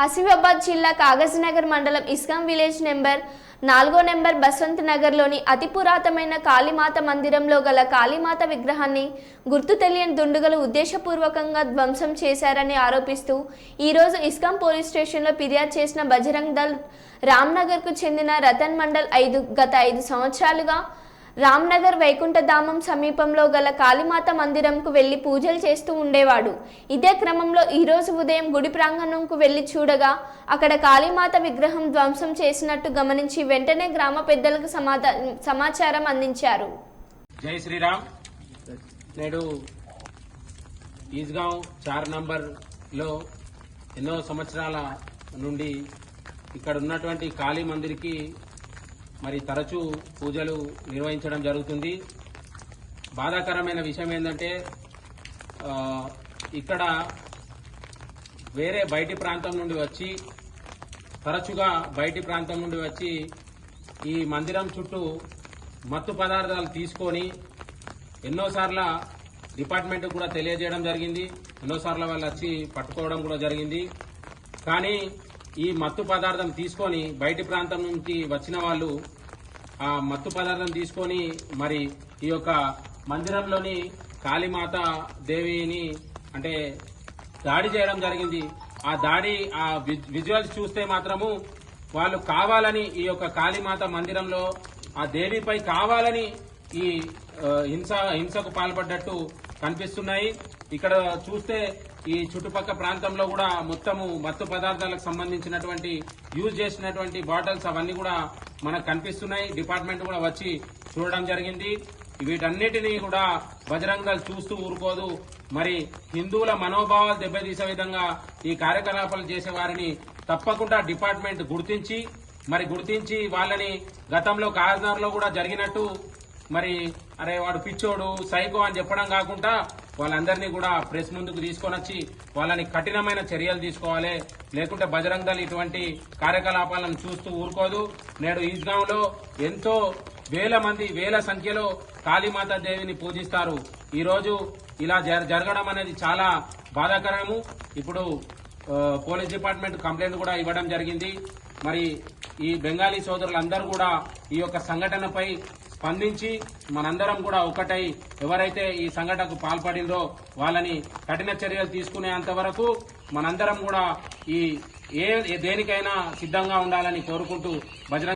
ఆసిఫాబాద్ జిల్లా కాగజ్నగర్ మండలం ఇస్కాం village number నాలుగో నెంబర్ బసంత్ నగర్లోని అతి పురాతనమైన కాళీమాత మందిరంలో గల కాళీమాత విగ్రహాన్ని గుర్తు తెలియని దుండుగలు ఉద్దేశపూర్వకంగా ధ్వంసం చేశారని ఆరోపిస్తూ ఈరోజు ఇస్కాం పోలీస్ స్టేషన్లో ఫిర్యాదు చేసిన బజరంగ్ దళ్ రామ్నగర్కు చెందిన రతన్ మండల్ ఐదు గత ఐదు సంవత్సరాలుగా రామ్నగర్ వైకుంఠధామం సమీపంలో గల కాళీమాత మందిరంకు వెళ్ళి పూజలు చేస్తూ ఉండేవాడు. ఇదే క్రమంలో ఈరోజు ఉదయం గుడి ప్రాంగణంకు వెళ్ళి చూడగా అక్కడ కాళీమాత విగ్రహం ధ్వంసం చేసినట్టు గమనించి వెంటనే గ్రామ పెద్దలకు సమాచారం అందించారు. జై శ్రీరామ్. నేడు ఈజ్గావ్ చార్ నంబర్లో ఎన్నో సంవత్సరాల నుండి ఇక్కడ ఉన్నటువంటి కాళీ మందిర్కి మరి తరచూ పూజలు నిర్వహించడం జరుగుతుంది. బాధాకరమైన విషయం ఏంటంటే ఇక్కడ వేరే బయటి ప్రాంతం నుండి వచ్చి తరచుగా బయటి ప్రాంతం నుండి వచ్చి ఈ మందిరం చుట్టూ మత్తు పదార్థాలు తీసుకొని ఎన్నోసార్ల డిపార్ట్మెంట్ కూడా తెలియజేయడం జరిగింది. ఎన్నోసార్లు వాళ్ళు వచ్చి పట్టుకోవడం కూడా జరిగింది. కానీ ఈ మత్తు పదార్థం తీసుకొని బయటి ప్రాంతం నుంచి వచ్చిన వాళ్ళు ఆ మత్తు పదార్థం తీసుకొని మరి ఈ యొక్క మందిరంలోని కాళీమాత దేవిని అంటే దాడి చేయడం జరిగింది. ఆ దాడి ఆ విజువల్స్ చూస్తే మాత్రము వాళ్ళు కావాలని ఈ యొక్క కాళీమాత మందిరంలో ఆ దేవిపై కావాలని ఈ హింస హింసకు పాల్పడ్డట్టు కనిపిస్తున్నాయి. ఇక్కడ చూస్తే ఈ చుట్టుపక్క ప్రాంతంలో కూడా మొత్తము మత్తు పదార్థాలకు సంబంధించినటువంటి యూజ్ చేసినటువంటి బాటిల్స్ అవన్నీ కూడా మనకు కనిపిస్తున్నాయి. డిపార్ట్మెంట్ కూడా వచ్చి చూడడం జరిగింది. వీటన్నిటినీ కూడా బజరంగ చూస్తూ ఊరుకోదు. మరి హిందువుల మనోభావాలు దెబ్బతీసే విధంగా ఈ కార్యకలాపాలు చేసే వారిని తప్పకుండా డిపార్ట్మెంట్ గుర్తించి మరి గుర్తించి వాళ్ళని గతంలో కాకినాడలో కూడా జరిగినట్టు మరి అరే వాడు పిచ్చోడు సైకో అని చెప్పడం కాకుండా వాళ్ళందరినీ కూడా ప్రెస్ ముందుకు తీసుకొని వచ్చి వాళ్ళని కఠినమైన చర్యలు తీసుకోవాలి. లేకుంటే బజరంగ దళ ఇటువంటి కార్యకలాపాలను చూస్తూ ఊరుకోదు. నేడు ఈజ్గాంలో ఎంతో వేల మంది వేల సంఖ్యలో కాళీమాత దేవిని పూజిస్తారు. ఈ రోజు ఇలా జరగడం అనేది చాలా బాధాకరము. ఇప్పుడు పోలీస్ డిపార్ట్మెంట్ కంప్లైంట్ కూడా ఇవ్వడం జరిగింది. మరి ఈ బెంగాలీ సోదరులందరూ కూడా ఈ యొక్క సంఘటనపై స్పందించి మనందరం కూడా ఒకటై ఎవరైతే ఈ సంఘటనకు పాల్పడిందో వాళ్ళని కఠిన చర్యలు తీసుకునేంత వరకు మనందరం కూడా ఈ ఏ దేనికైనా సిద్ధంగా ఉండాలని కోరుకుంటూ భజన